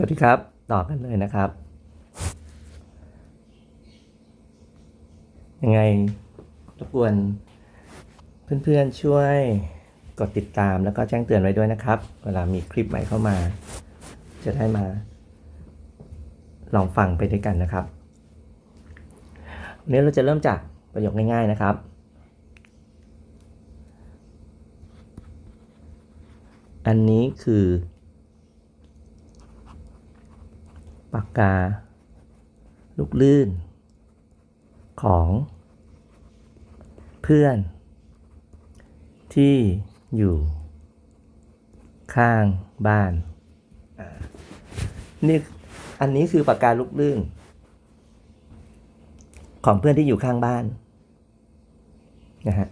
สวัสดีครับ ต่อกันเลยนะครับ ยังไงรบกวนเพื่อนๆช่วยกดติดตามแล้วก็แจ้งเตือนไว้ด้วยนะครับ เวลามีคลิปใหม่เข้ามา จะได้มา ลองฟังไปด้วยกันนะครับวันนี้เราจะเริ่มจากประโยคง่าย ๆนะครับ อันนี้คือ ปากกา ลูกลื่น ของ เพื่อน ที่อยู่ ข้างบ้าน นี่อันนี้คือปากกาลูกลื่น ของเพื่อนที่อยู่ข้างบ้านนะฮะ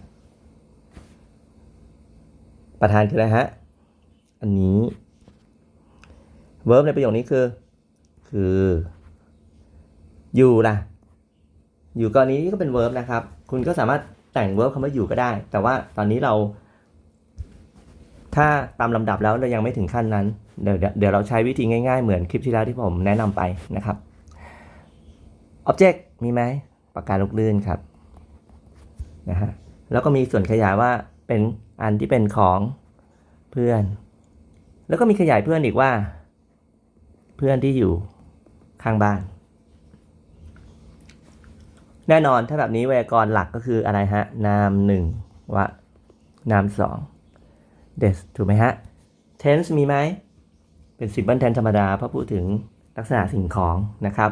ประธานคืออะไรฮะ อันนี้ เวิร์บในประโยคนี้คือ คือ อยู่ล่ะ อยู่กรณีนี้ก็เป็นเวิร์บนะครับ คุณก็สามารถแต่งเวิร์บคำว่าอยู่ก็ได้ แต่ว่าตอนนี้เรา ถ้าตามลำดับแล้วเรายังไม่ถึงขั้นนั้นเดี๋ยวเดี๋ยวเดี๋ยวเราใช้วิธีง่ายๆ เหมือนคลิปที่แล้วที่ผมแนะนำไปนะครับ Object มีไหมปากกาลูกลื่นครับนะฮะแล้วก็มีส่วนขยายว่าเป็นอันที่เป็นของเพื่อน แล้วก็มีขยายเพื่อนอีกว่า เพื่อนที่อยู่ ข้างบ้าน แน่นอนถ้าแบบนี้ไวยากรณ์หลักก็คืออะไรฮะ นามหนึ่งวะนามสอง des ถูกไหมฮะ tense มีไหม เป็น simple tense ธรรมดา เพราะพูดถึงลักษณะสิ่งของนะครับ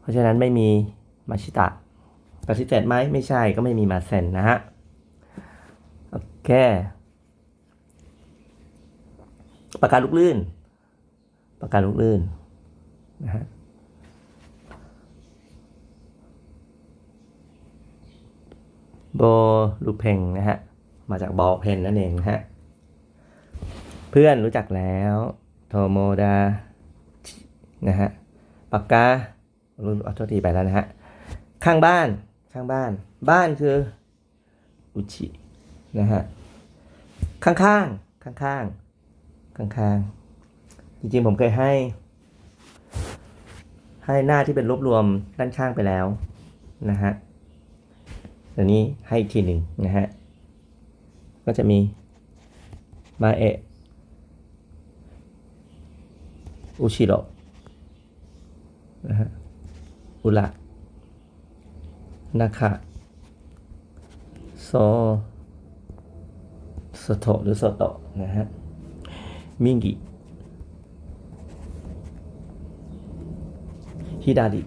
เพราะฉะนั้นไม่มีมาชิตะปฏิเสธไหมไม่ใช่ก็ไม่มีมาเซนนะฮะ โอเคปากกาลูกลื่นปากกาลูกลื่น นะฮะโบลูเพงนะฮะ มาจากบอลเพนนั่นเองนะฮะ เพื่อนรู้จักแล้วโทโมดานะฮะปากการุ่นอัตโทษทีไปแล้วนะฮะ ข้างบ้านข้างบ้าน บ้านคืออุชินะฮะ ข้างข้างข้างข้างข้างข้างๆจริงๆผมเคยให้ ให้หน้าที่เป็นรวบรวมด้านข้างไปแล้วนะฮะเดี๋ยวนี้ให้อีกทีหนึ่งนะฮะ ก็จะมีมาเอะอุชิโรนะฮะ อุระนาคาโซโซโตหรือโซโตนะฮะ มิงกิ ฮิดาริ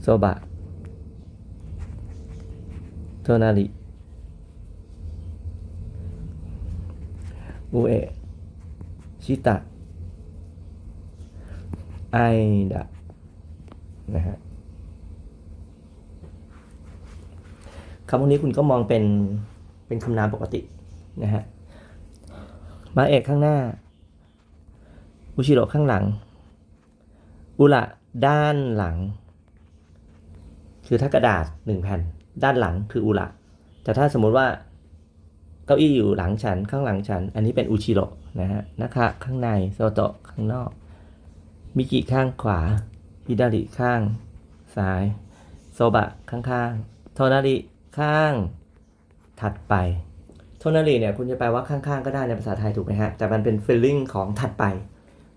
โซบะโทนาริอุเอะชิตะ ไอดะ นะฮะคำพวกนี้คุณก็มองเป็น เป็นคำนามปกตินะฮะ มาเอกข้างหน้า อุชิโร่ข้างหลัง อุระด้านหลัง คือถ้ากระดาษหนึ่งแผ่น ด้านหลังคืออุระแต่ถ้าสมมุติว่าเก้าอี้อยู่หลังฉันข้างหลังฉัน อันนี้เป็นอุชิโร่นะฮะนะคะข้างในโซโตะข้างนอก มิกิข้างขวาฮิดาริข้างซ้ายโซบะข้างๆโทนาริข้างถัดไป โทนาริเนี่ยคุณจะแปลว่าข้างๆก็ได้ในภาษาไทยถูกไหมฮะ แต่มันเป็น feeling ของถัดไป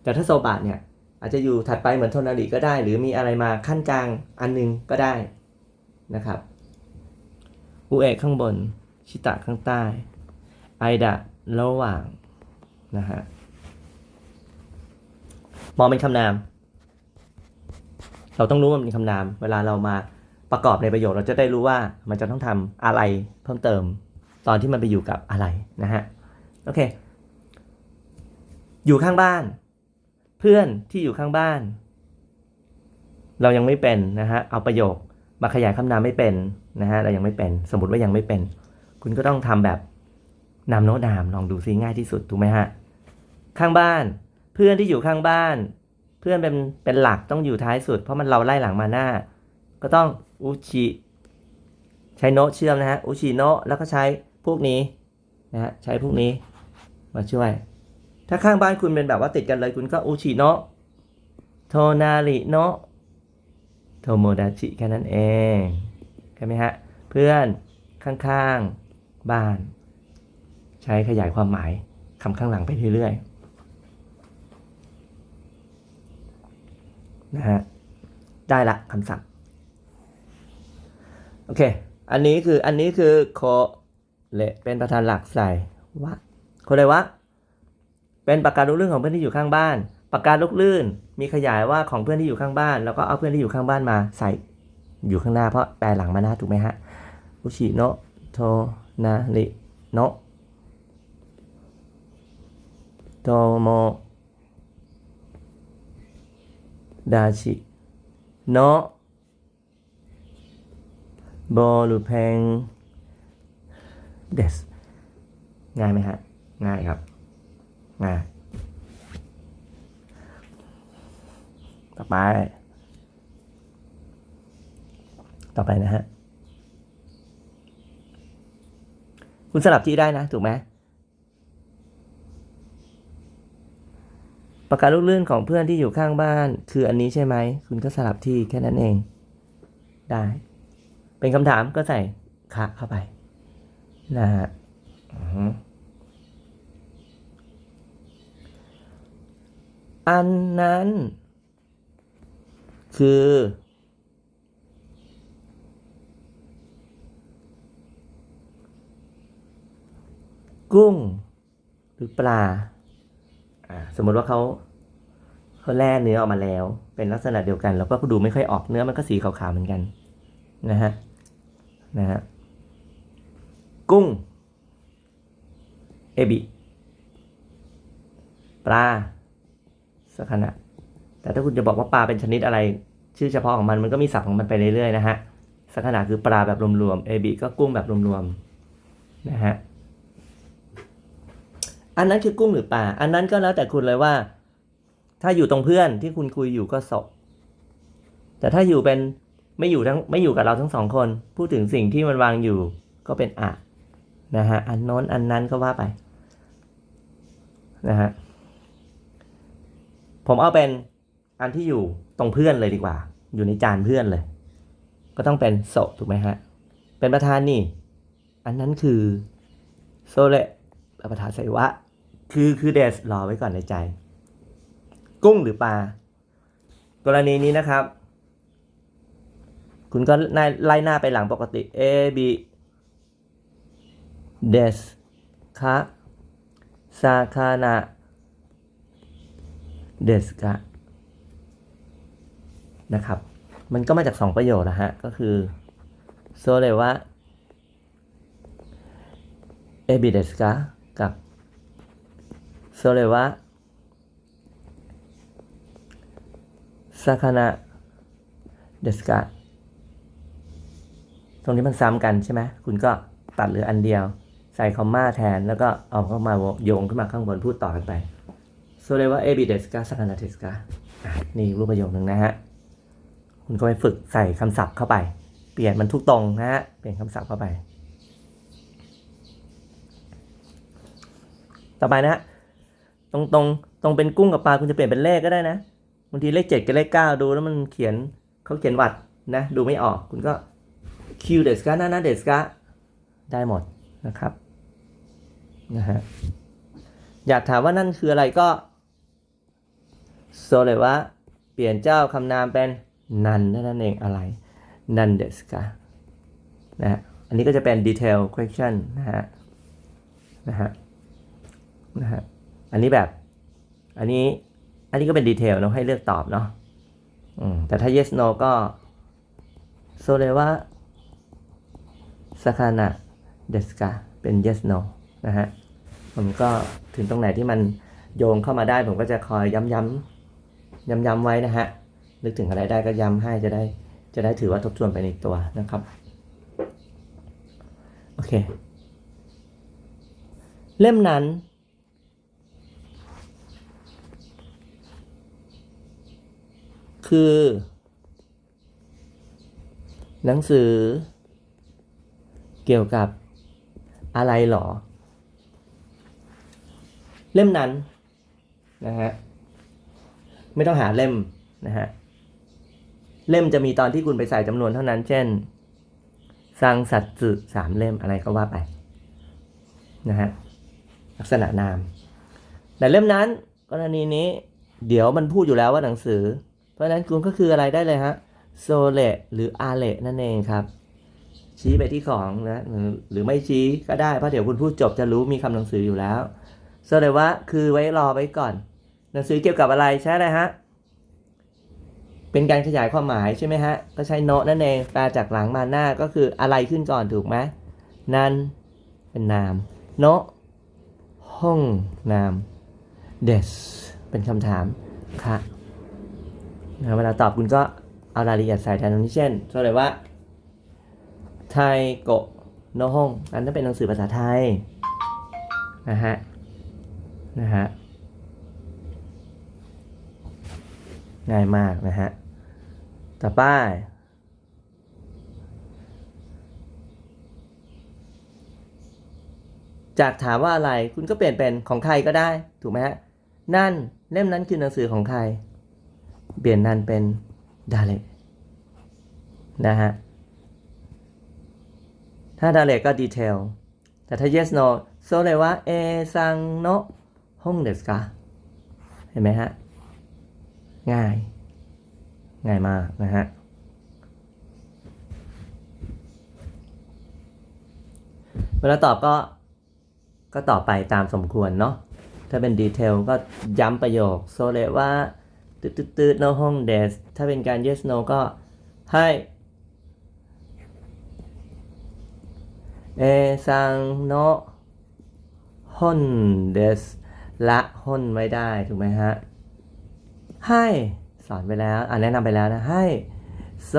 แต่ถ้าโซบะเนี่ยอาจจะอยู่ถัดไปเหมือนโทนาริก็ได้ หรือมีอะไรมาขั้นกลางอันหนึงก็ได้นะครับอุเอะข้างบน ชิตะข้างใต้ ไอดะระหว่างนะฮะมองเป็นคำนาม เราต้องรู้ว่ามันเป็นคำนาม เวลาเรามาประกอบในประโยคเราจะได้รู้ว่ามันจะต้องทำอะไรเพิ่มเติม ตอนที่มันไปอยู่กับอะไรนะฮะโอเค อยู่ข้างบ้าน เพื่อนที่อยู่ข้างบ้าน เรายังไม่เป็นนะฮะเอาประโยคมาขยายคำนามไม่เป็นนะฮะเรายังไม่เป็น สมมติว่ายังไม่เป็น คุณก็ต้องทำแบบนามโน้ตนามลองดูซิง่ายที่สุดถูกไหมฮะข้างบ้าน เพื่อนที่อยู่ข้างบ้าน เพื่อนเป็นเป็นหลักต้องอยู่ท้ายสุด เพราะมันเราไล่หลังมาหน้า ก็ต้องอุชิใช้โนะเชื่อมนะฮะอุชิโนะแล้วก็ใช้ พวกนี้นะฮะใช้พวกนี้มาช่วย ถ้าข้างบ้านคุณเป็นแบบว่าติดกันเลยคุณก็อุชิโนะโทนาริโนะโทโมดาชิแค่นั้นเองใช่ไหมฮะ เพื่อนข้างๆบ้าน ใช้ขยายความหมายคำข้างหลังไปเรื่อยๆนะฮะได้ละคำศัพท์โอเค อันนี้คืออันนี้คือโค เลเป็นประธานหลักใส่วะโคเลวะ เป็นปากกาลูกลื่นของเพื่อนที่อยู่ข้างบ้าน ปากกาลูกลื่นมีขยายว่าของเพื่อนที่อยู่ข้างบ้าน แล้วก็เอาเพื่อนที่อยู่ข้างบ้านมาใส่อยู่ข้างหน้าเพราะแปลหลังมาหน้าถูกไหมฮะอุชิโนะโทนาริโนะโตโมดาชิโนะโบลูเพง เดสง่ายไหมฮะ ง่ายครับ ง่าย ต่อไป ต่อไปนะฮะ คุณสลับที่ได้นะ ถูกไหมปากกาลูกลื่นของเพื่อนที่อยู่ข้างบ้าน คืออันนี้ใช่ไหม คุณก็สลับที่แค่นั้นเอง ได้ เป็นคำถามก็ใส่คะเข้าไป นะฮะอันนั้น คือ กุ้ง หรือปลา สมมติว่าเขาเขาแล่เนื้อออกมาแล้ว เป็นลักษณะเดียวกัน แล้วก็ดูไม่ค่อยออกเนื้อมันก็สีขาวๆเหมือนกัน นะฮะ นะฮะ กุ้ง เอบิ ปลาสักขณะแต่ถ้าคุณจะบอกว่าปลาเป็นชนิดอะไร ชื่อเฉพาะของมันมันก็มีศัพท์ของมันไปเรื่อยๆนะฮะสักขณะคือปลาแบบรวมๆเอบิก็กุ้งแบบรวมๆนะฮะอันนั้นคือกุ้งหรือปลา อันนั้นก็แล้วแต่คุณเลยว่า ถ้าอยู่ตรงเพื่อนที่คุณคุยอยู่ก็ศพแต่ถ้าอยู่เป็นไม่อยู่ทั้งไม่อยู่กับเราทั้งสองคน พูดถึงสิ่งที่มันวางอยู่ก็เป็นอะ นะฮะอันโน้นอันนั้นก็ว่าไปนะฮะผมเอาเป็นอันที่อยู่ตรงเพื่อนเลยดีกว่า อยู่ในจานเพื่อนเลย ก็ต้องเป็นโซถูกไหมฮะ เป็นประธานนี่ อันนั้นคือโซเลประธานใส่วะ คือคือเดสรอไว้ก่อนในใจ กุ้งหรือปลากรณีนี้นะครับ คุณก็ไล่หน้าไปหลังปกติ A B เดสคะซาคานะเดสกะนะครับ มันก็มาจากสองประโยชน์นะฮะ ก็คือโซเลวะเอบิเดสกะกับโซเลวะซาคานะเดสกะตรงนี้มันซ้ำกันใช่ไหม คุณก็ตัดเหลืออันเดียว ส่คอมมาแทน แล้วก็เอาเข้ามาโยงขึ้นมาข้างบนพูดต่อกันไปโซเลวะเอบิเดสกาซาคานะเดสกานี่รูปประโยคหนึ่งนะฮะ คุณก็ไปฝึกใส่คำศัพท์เข้าไป เปลี่ยนมันทุกตรงนะฮะ เปลี่ยนคำศัพท์เข้าไป ต่อไปนะฮะตรงตรงตรงเป็นกุ้งกับปลาคุณจะเปลี่ยนเป็นเลขก็ได้นะบางทีเลขเจ็ดกับเลขเก้าดูแล้วมันเขียนเขาเขียนวัดนะ ดูไม่ออกคุณก็คิวเดสกาหนานาเดสกาได้หมดนะครับ นะฮะอยากถามว่านั่นคืออะไรก็โซเลยว่าเปลี่ยนเจ้าคำนามเป็นนันนั่นเองอะไรนันเดสกานะฮะอันนี้ก็จะเป็น detail question นะฮะนะฮะนะฮะอันนี้แบบ อันนี้อันนี้ก็เป็นดีเทลเนาะให้เลือกตอบเนาะอืมแต่ถ้า yes no ก็โซเลยว่าสคานะเดสกาเป็น yes no นะฮะ ผมก็ถึงตรงไหนที่มันโยงเข้ามาได้ ผมก็จะคอยย้ำย้ำย้ำย้ำไว้นะฮะนึกถึงอะไรได้ก็ย้ำให้จะได้ จะได้ถือว่าทบทวนไปในตัวนะครับโอเค เล่มนั้น คือ หนังสือเกี่ยวกับอะไรหรอ เล่มนั้นนะฮะไม่ต้องหาเล่มนะฮะเล่มจะมีตอนที่คุณไปใส่จำนวนเท่านั้น เช่นสร้างสัตว์สื่อสามเล่มอะไรก็ว่าไปนะฮะลักษณะนาม แต่เล่มนั้นกรณีนี้เดี๋ยวมันพูดอยู่แล้วว่าหนังสือ เพราะฉะนั้นคุณก็คืออะไรได้เลยฮะโซเลหรืออาเลนั่นเองครับ ชี้ไปที่ของนะหรือหรือไม่ชี้ก็ได้เพราะเดี๋ยวคุณพูดจบจะรู้มีคำหนังสืออยู่แล้ว โซเลว่าคือไว้รอไว้ก่อน หนังสือเกี่ยวกับอะไรใช่อะไรฮะ เป็นการขยายความหมายใช่ไหมฮะ ก็ใช้โนนั่นเองแปลจากหลังมาหน้าก็คืออะไรขึ้นก่อนถูกไหมนั่นเป็นนาม โนห้องนาม this เป็นคำถามค่ะนะเวลาตอบคุณก็เอารายละเอียดใส่แทนนี้เช่นก็เลยว่าไทยโกโนห้องอันนั้นเป็นหนังสือภาษาไทยนะฮะ นะฮะง่ายมากนะฮะต่อไปจากถามว่าอะไรคุณก็เปลี่ยนเป็นของใครก็ได้ ถูกไหมฮะนั่นเล่มนั้นคือหนังสือของใคร เปลี่ยนนั่นเป็นดาเลนะฮะถ้าดาเลก็ดีเทลแต่ถ้า yes no โซเลยว่าเอซังโน ห้องเดสกาเห็นไหมฮะ ง่าย ง่ายมากนะฮะ เวลาตอบก็ ก็ตอบไปตามสมควรเนาะ ถ้าเป็นดีเทลก็ย้ำประโยคโซเลว่าตืดตืด no ห้องเดส ถ้าเป็นการ yes no ก็ให้เอซังโนฮอนเดส ละฮอนไม่ได้ถูกไหมฮะ ให้สอนไปแล้ว อ่าแนะนำไปแล้วนะให้โซ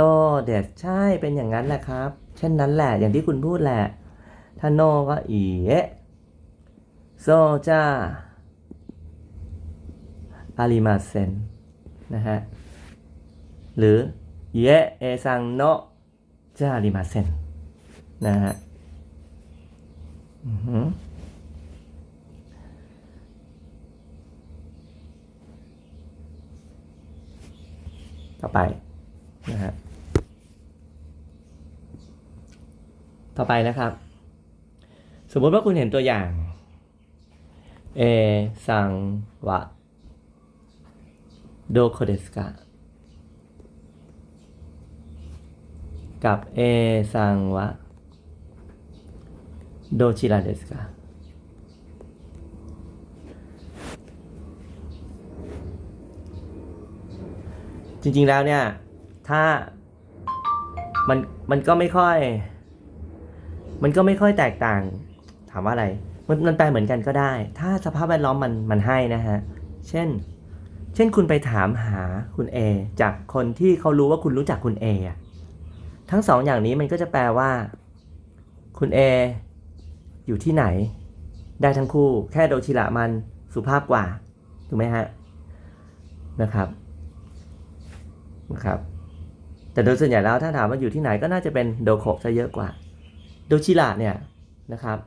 เดสใช่เป็นอย่างนั้นแหละครับ เช่นนั้นแหละอย่างที่คุณพูดแหละ ถ้าโนก็อีเอะโซจ้าอาริมาเซนนะฮะ หรือเยเอซังโนจ้าอาริมาเซนนะฮะ อือ ต่อไปนะฮะต่อไปนะครับ สมมติว่าคุณเห็นตัวอย่างเอซังวะโดโคเดสกะกับเอซังวะโดชิระเดสกา จริงๆแล้วเนี่ย ถ้ามันมันก็ไม่ค่อย มันก็ไม่ค่อยแตกต่าง ถามว่าอะไร มันมันแปลเหมือนกันก็ได้ ถ้าสภาพแวดล้อมมันมันให้นะฮะ เช่น เช่นคุณไปถามหาคุณ A จากคนที่เขารู้ว่าคุณรู้จักคุณ A อะทั้งสองอย่างนี้มันก็จะแปลว่า คุณ A อยู่ที่ไหน ได้ทั้งคู่ แค่โดชิระมันสุภาพกว่า ถูกไหมฮะ นะครับ นะครับ แต่โดยส่วนใหญ่แล้วถ้าถามว่าอยู่ที่ไหนก็น่าจะเป็นโดโคซะเยอะกว่า โดชิระเนี่ยนะครับ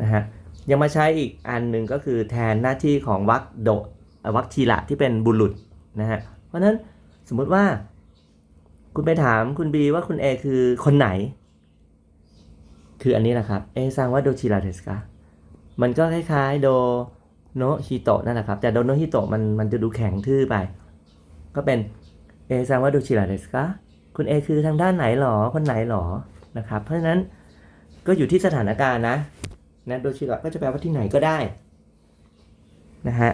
นะฮะยังมาใช้อีกอันหนึ่งก็คือแทนหน้าที่ของวักโดวักทีระที่เป็นบุรุษนะฮะเพราะฉะนั้นสมมุติว่า คุณไปถามคุณบีว่าคุณเอคือคนไหน คืออันนี้แหละครับเอซังว่าโดชิระเดสกามันก็คล้ายๆโดโนฮิโตะนั่นแหละครับ แต่โดโนฮิโตะมันมันจะดูแข็งทื่อไป ก็เป็น เอซังว่าโดชิระเดสกาคุณเอคือทางด้านไหนหรอ คนไหนหรอ นะครับ เพราะฉะนั้นก็อยู่ที่สถานการณ์นะ นะโดชิระก็จะแปลว่าที่ไหนก็ได้ นะฮะ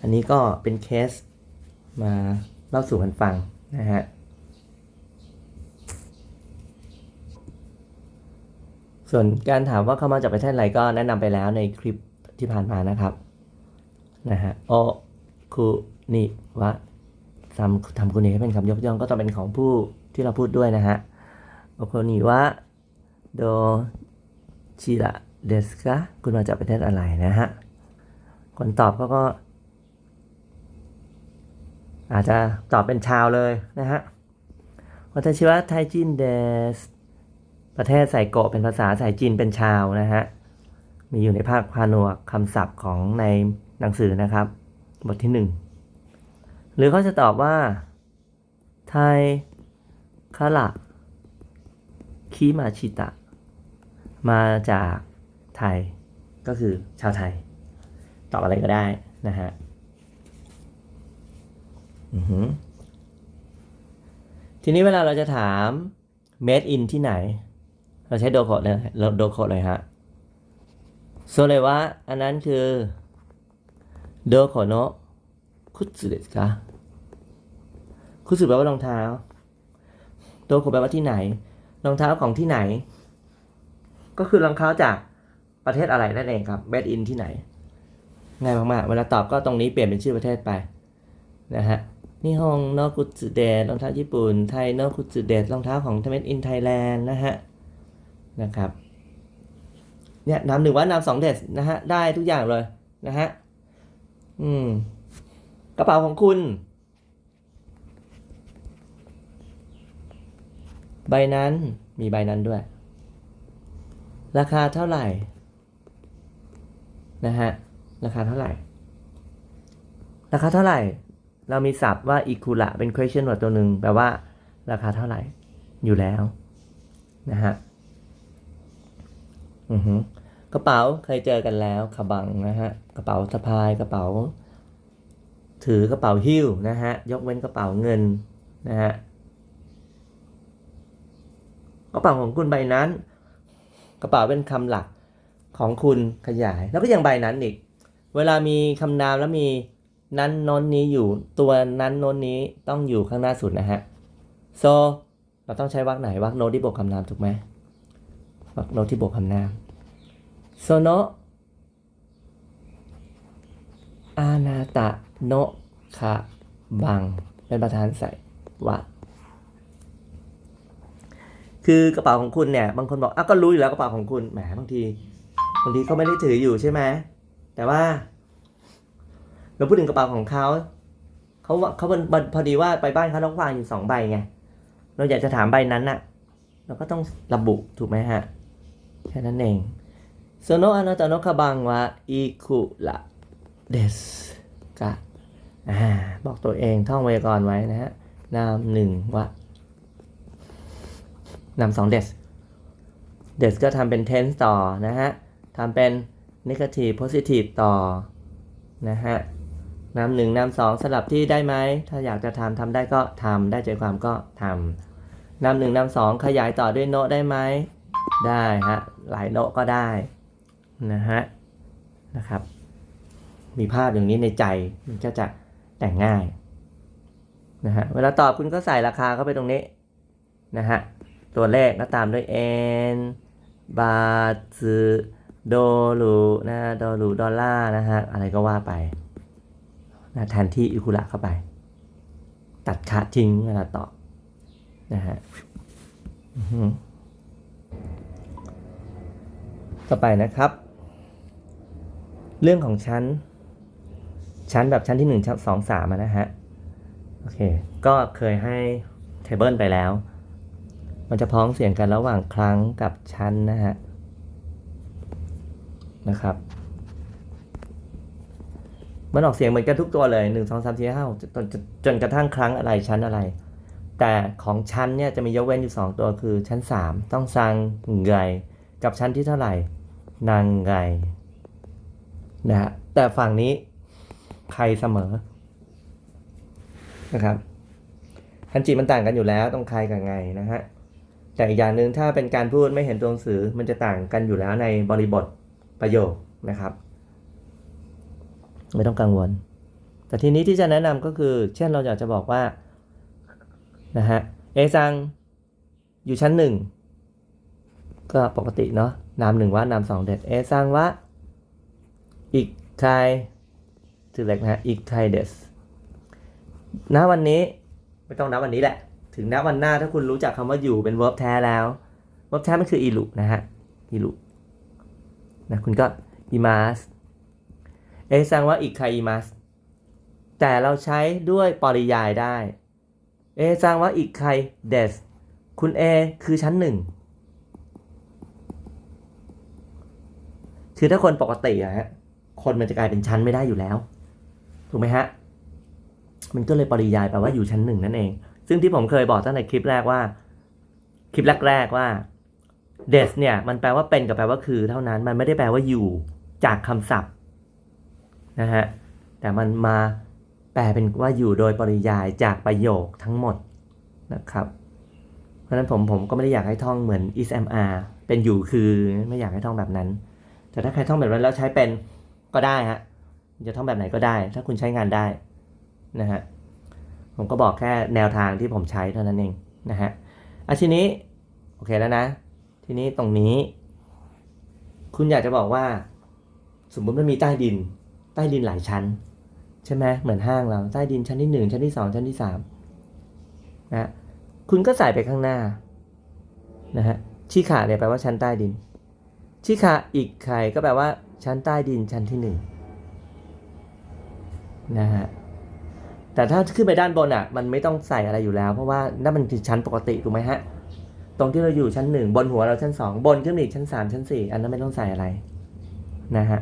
อันนี้ก็เป็นเคสมาเล่าสู่กันฟังนะฮะ ส่วนการถามว่าเข้ามาจากประเทศอะไรก็แนะนำไปแล้วในคลิปที่ผ่านมานะครับ นะฮะ โอคุนิวะ ทำทำคุณนี้ให้เป็นคำยกย่องก็ต้องเป็นของผู้ที่เราพูดด้วยนะฮะโอคุนิวะโดชิระเดสกะคุณมาจากประเทศอะไรนะฮะ คนตอบเขาก็ อาจจะตอบเป็นชาวเลยนะฮะวัตชิวะไทจินเดส ประเทศไซโกะเป็นภาษาไซจีนเป็นชาวนะฮะ มีอยู่ในภาคพาหนวกคำศัพท์ของในหนังสือนะครับ บทที่หนึ่ง หรือเขาจะตอบว่า ไทยคาระคิมาชิตะ มาจากไทย ก็คือชาวไทย ตอบอะไรก็ได้นะฮะอือหือทีนี้เวลาเราจะถาม made in ที่ไหน เราใช้โดโคเลยเราโดโคเลยฮะโซเลว่าอันนั้นคือโดโคโนะ คุตสึเดสคะคุตสึแปลว่ารองเท้าโดโคแปลว่าที่ไหน รองเท้าของที่ไหน ก็คือรองเท้าจากประเทศอะไรนั่นเองครับ made in ที่ไหน ง่ายมากๆ เวลาตอบก็ตรงนี้เปลี่ยนเป็นชื่อประเทศไป นะฮะนี่ฮงโนกุตเดรองเท้าญี่ปุ่น ไทยโนกุตเดรองเท้าของเม d อินไทยแลนด์นะฮะ นะครับ เนี่ยนำหนึ่งว่านำสองเดสนะฮะ ได้ทุกอย่างเลยนะฮะ อืม กระเป๋าของคุณ ใบนั้นมีใบนั้นด้วย ราคาเท่าไหร่ นะฮะ ราคาเท่าไหร่ ราคาเท่าไหร่ เรามีศัพท์ว่าอิคุระเป็น question word ตัวหนึ่งแปลว่า ราคาเท่าไหร่ อยู่แล้ว นะฮะ อือฮึกระเป๋าเคยเจอกันแล้วขบังนะฮะ กระเป๋าสะพายกระเป๋า ถือกระเป๋าหิ้วนะฮะ ยกเว้นกระเป๋าเงินนะฮะ กระเป๋าของคุณใบนั้น กระเป๋าเป็นคำหลักของคุณขยาย แล้วก็ยังใบนั้นอีก เวลามีคำนามแล้วมีนั้นโน้นนี้อยู่ตัวนั้นโน้นนี้ต้องอยู่ข้างหน้าสุดนะฮะ so เราต้องใช้วรรคไหนวรรคโนที่บวกคำนามถูกไหมวรรคโนที่บวกคำนาม sono อานาตะ โนคะบัง เป็นประธานใส่วะคือกระเป๋าของคุณเนี่ย บางคนบอกอะก็รู้อยู่แล้วกระเป๋าของคุณ แหมบางที บางทีเขาไม่ได้ถืออยู่ใช่ไหม แต่ว่า เราพูดถึงกระเป๋าของเขา เขาว่าเขาพอพอดีว่าไปบ้านเขาต้องวางอยู่สองใบไง เราอยากจะถามใบนั้นน่ะ เราก็ต้องระบุถูกไหมฮะ แค่นั้นเองโซโนอานาตโนคาบังวะอิคุระเดสกะอ่า บอกตัวเองท่องไวยากรณ์ไว้นะฮะนามหนึ่งวะนำสอง des des ก็ทำเป็น tense ต่อนะฮะทำเป็น negative positive ต่อนะฮะนำหนึ่งนำสองสลับที่ได้ไหม ถ้าอยากจะทำทำได้ก็ทำได้ใจความก็ทำนำหนึ่งนำสองขยายต่อด้วยโนได้ไหม ได้ฮะหลายโนก็ได้นะฮะนะครับ มีภาพอย่างนี้ในใจมันก็จะ แต่งง่ายนะฮะเวลาตอบคุณก็ใส่ราคาเข้าไปตรงนี้นะฮะตัวเลขก็ตามด้วย n บาทโดลูนะโดลูดอลลาร์นะฮะอะไรก็ว่าไปนะแทนที่อิคุระเข้าไป ตัดคะทิ้งเวลาตอบนะฮะต่อไปนะครับ เรื่องของชั้น ชั้นแบบชั้นที่หนึ่งชั้นสองสามนะฮะ โอเค ก็เคยให้เทเบิลไปแล้ว มันจะพ้องเสียงกันระหว่างครั้งกับชั้นนะฮะ นะครับมันออกเสียงเหมือนกันทุกตัวเลยหนึ่งสองสามสี่ห้าหกจนจนจนกระทั่งครั้งอะไรชั้นอะไร แต่ของชั้นเนี่ยจะมียกเว้นอยู่สองตัวคือชั้นสามต้องซังไงกับชั้นที่เท่าไหร่ นางไงนะฮะแต่ฝั่งนี้ ใครเสมอนะครับคันจิมันต่างกันอยู่แล้วต้องใครกับไงนะฮะแต่อีกอย่างหนึ่งถ้าเป็นการพูดไม่เห็นตัวหนังสือมันจะต่างกันอยู่แล้วในบริบทประโยคนะครับ ไม่ต้องกังวล แต่ทีนี้ที่จะแนะนำก็คือ เช่นเราอยากจะบอกว่านะฮะเอซังอยู่ชั้นหนึ่งก็ปกติเนาะนามหนึ่งว่านามสองเด็ดเอซังวะอีกใคร ถือเล็กนะฮะอีกใครเดสณวันนี้ไม่ต้องณวันนี้แหละ ถึงณวันหน้าถ้าคุณรู้จักคำว่าอยู่เป็น verb แท้แล้ว verb แท้มันคืออีลุนะฮะอีลุนะคุณก็อีมาสเอซังว่าอีกใครอีมาสแต่เราใช้ด้วยปริยายได้ เอซังว่าอีกใครเดสคุณเอคือชั้นหนึ่งคือถ้าคนปกติอะฮะ คนมันจะกลายเป็นชั้นไม่ได้อยู่แล้ว ถูกไหมฮะ มันก็เลยปริยายแปลว่าอยู่ชั้นหนึ่งนั่นเอง ซึ่งที่ผมเคยบอกตั้งแต่คลิปแรกว่า คลิปแรกๆว่า des เนี่ยมันแปลว่าเป็นกับแปลว่าคือ เท่านั้น มันไม่ได้แปลว่าอยู่จากคำศัพท์นะฮะ แต่มันมาแปลเป็นว่าอยู่โดยปริยายจากประโยคทั้งหมดนะครับ เพราะฉะนั้นผมผมก็ไม่ได้อยากให้ท่องเหมือน is am are เป็นอยู่คือไม่อยากให้ท่องแบบนั้น แต่ถ้าใครท่องแบบนั้นแล้วใช้เป็นก็ได้ฮะ จะท่องแบบไหนก็ได้ ถ้าคุณใช้งานได้นะฮะผมก็บอกแค่แนวทางที่ผมใช้เท่านั้นเองนะฮะอะทีนี้โอเคแล้วนะ ทีนี้ตรงนี้ คุณอยากจะบอกว่า สมมติมันมีใต้ดิน ใต้ดินหลายชั้น ใช่ไหมเหมือนห้างเราใต้ดินชั้นที่หนึ่งชั้นที่สองชั้นที่สามนะฮะคุณก็ใส่ไปข้างหน้านะฮะชิขาเนี่ยแปลว่าชั้นใต้ดินชิคาอีกไข่ก็แปลว่าชั้นใต้ดินชั้นที่หนึ่ง นะฮะแต่ถ้าขึ้นไปด้านบนอะ มันไม่ต้องใส่อะไรอยู่แล้ว เพราะว่านั่นมันคือชั้นปกติถูกไหมฮะ ตรงที่เราอยู่ชั้นหนึ่งบนหัวเราชั้นสองบนขึ้นอีกชั้นสามชั้นสี่อันนั้นไม่ต้องใส่อะไรนะฮะ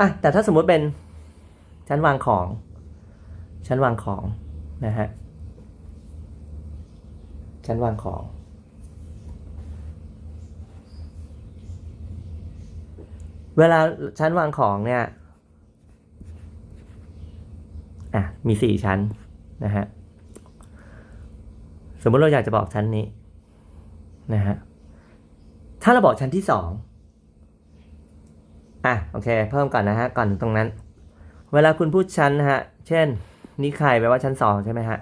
อะแต่ถ้าสมมุติเป็นชั้นวางของ ชั้นวางของนะฮะชั้นวางของ เวลาชั้นวางของเนี่ย อะมีสี่ชั้นนะฮะสมมติเราอยากจะบอกชั้นนี้นะฮะถ้าเราบอกชั้นที่สองอะโอเค เพิ่มก่อนนะฮะก่อนตรงนั้น เวลาคุณพูดชั้นนะฮะเช่นนี่ใครแปลว่าชั้นสองใช่ไหมฮะ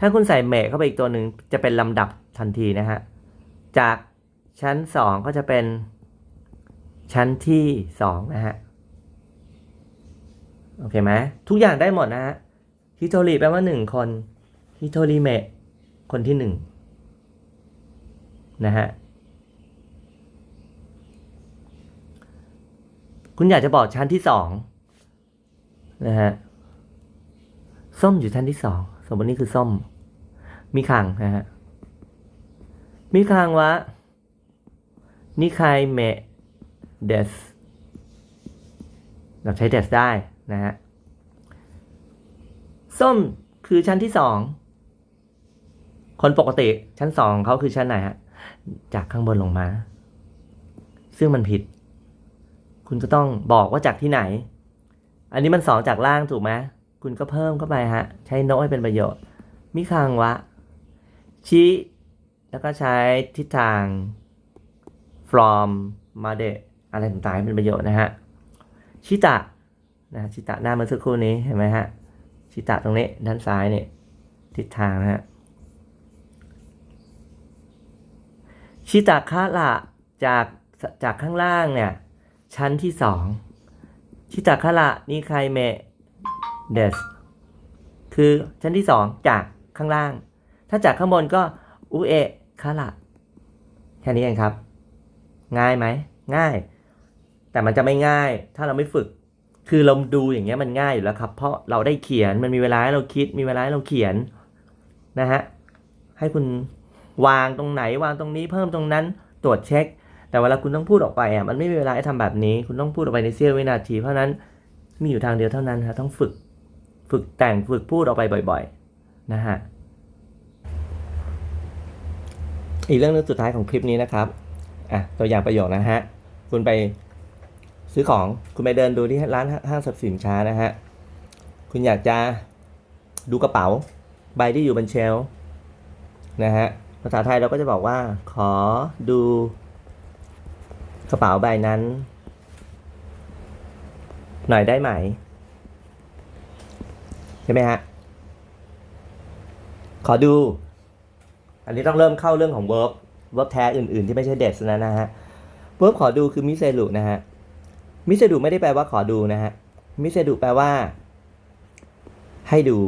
ถ้าคุณใส่เมฆเข้าไปอีกตัวหนึ่งจะเป็นลำดับทันทีนะฮะจากชั้นสองก็จะเป็นชั้นที่สองนะฮะ โอเคไหมทุกอย่างได้หมดนะฮะฮิโตริแปลว่าหนึ่งคนฮิโตริเมะคนที่หนึ่งนะฮะคุณอยากจะบอกชั้นที่สองนะฮะส้มอยู่ชั้นที่สองสมมตินี่คือส้ม มีขังนะฮะมีขังวะนิคายเมะ des เราใช้ des ได้ นะฮะส้มคือชั้นที่สองคนปกติชั้นสองเขาคือชั้นไหนฮะจากข้างบนลงมา ซึ่งมันผิด คุณก็ต้องบอกว่าจากที่ไหน อันนี้มันสองจากล่างถูกไหมคุณก็เพิ่มเข้าไปฮะ ใช้โน้ตให้เป็นประโยชน์ มิคังวะ ชี้ แล้วก็ใช้ทิศทาง from มาเดอะไรต่างๆเป็นประโยชน์นะฮะ ชิตะ นะชิตะหน้าเมื่อสักครู่นี้เห็นไหมฮะชิตะตรงนี้ด้านซ้ายเนี่ยทิศทางนะฮะชิตะคาระจากจากข้างล่างเนี่ยชั้นที่สองชิตะคาระนิไครเมะเดสคือชั้นที่สองจากข้างล่าง ถ้าจากข้างบนก็อุเอะคาระแค่นี้เองครับ ง่ายไหม ง่าย แต่มันจะไม่ง่าย ถ้าเราไม่ฝึก คือเราดูอย่างเงี้ยมันง่ายอยู่แล้วครับ เพราะเราได้เขียนมันมีเวลาให้เราคิด มีเวลาให้เราเขียนนะฮะให้คุณวางตรงไหนวางตรงนี้เพิ่มตรงนั้นตรวจเช็ค แต่เวลาคุณต้องพูดออกไปอะมันไม่มีเวลาให้ทำแบบนี้ คุณต้องพูดออกไปในเสี้ยววินาที เพราะนั้นมีอยู่ทางเดียวเท่านั้นฮะต้องฝึกฝึกแต่งฝึกพูดออกไปบ่อย ๆ นะฮะอีกเรื่องนึงสุดท้ายของคลิปนี้นะครับอะตัวอย่างประโยคนะฮะคุณไป ซื้อของคุณไปเดินดูที่ร้านห้างสรรพสินค้านะฮะ คุณอยากจะดูกระเป๋า ใบที่อยู่บนเชลฟ์นะฮะ ภาษาไทยเราก็จะบอกว่า ขอดูกระเป๋าใบนั้น หน่อยได้ไหม ใช่ไหมฮะ ขอดู อันนี้ต้องเริ่มเข้าเรื่องของ verb verb แท้อื่น ๆ ที่ไม่ใช่ des นะนะฮะ verb ขอดูคือมิเซลุนะฮะ มิเซดุไม่ได้แปลว่าขอดูนะฮะ มิเซดุแปลว่า ให้ดู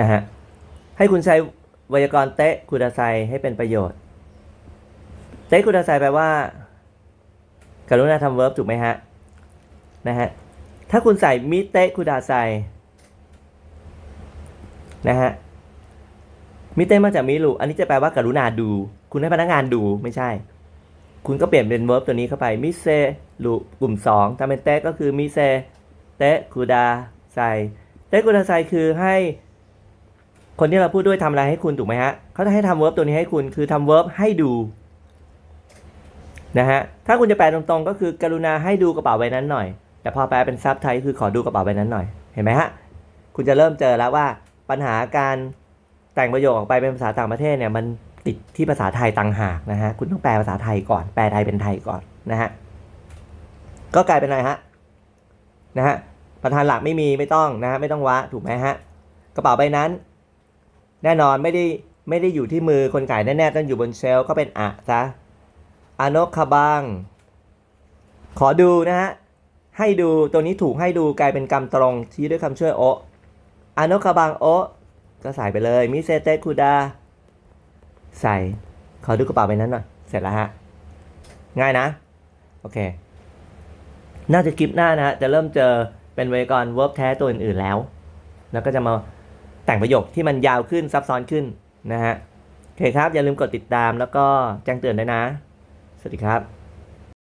นะฮะ ให้คุณใช้ไวยากรณ์เตะคุดาไซให้เป็นประโยชน์ เตะคุดาไซแปลว่า กรุณาทำเวิร์บถูกไหมฮะ นะฮะ ถ้าคุณใส่มิเตะคุดาไซนะฮะ มิเตะมาจากมิรุอันนี้จะแปลว่า กรุณาดู คุณให้พนักงานดูไม่ใช่ คุณก็เปลี่ยนเป็น verb ตัวนี้เข้าไปมิเซลุกลุ่ม2ทำเป็นเตะก็คือมิเซเตะคูดาไซเตะคูดาไซคือให้คนที่เราพูดด้วยทำอะไรให้คุณถูกไหมฮะเขาจะให้ทำ verb ตัวนี้ให้คุณคือทำ verb ให้ดูนะฮะถ้าคุณจะแปลตรงๆ ก็คือกรุณาให้ดูกระเป๋าใบนั้นหน่อย แต่พอแปลเป็นซับไทยคือขอดูกระเป๋าใบนั้นหน่อยเห็นไหมฮะคุณจะเริ่มเจอแล้วว่าปัญหาการแต่งประโยคออกไปเป็นภาษาต่างประเทศเนี่ยมัน ติดที่ภาษาไทยต่างหากนะฮะคุณต้องแปลภาษาไทยก่อนแปลไทยเป็นไทยก่อนนะฮะก็กลายเป็นอะไรฮะนะฮะประธานหลักไม่มีไม่ต้องนะฮะไม่ต้องวะถูกไหมฮะกระเป๋าใบนั้น แน่นอนไม่ได้ไม่ได้อยู่ที่มือคนขายแน่ๆต้องอยู่บนเชลฟ์ก็เป็นอะซะอานกคาบังขอดูนะฮะให้ดูตัวนี้ถูกให้ดูกลายเป็นกรรมตรงชี้ด้วยคำช่วยโออานกคาบังโอก็ใส่ไปเลยมิเซเตคุดา ใส่ขอดูกระเป๋าใบนั้นหน่อยเสร็จแล้วฮะ ง่ายนะ โอเค น่าจะคลิปหน้านะฮะ จะเริ่มเจอเป็นไวยากรณ์เวิร์บแท้ตัวอื่นๆแล้ว แล้วก็จะมาแต่งประโยคที่มันยาวขึ้นซับซ้อนขึ้นนะฮะ โอเคครับ อย่าลืมกดติดตามแล้วก็แจ้งเตือนด้วยนะ สวัสดีครับ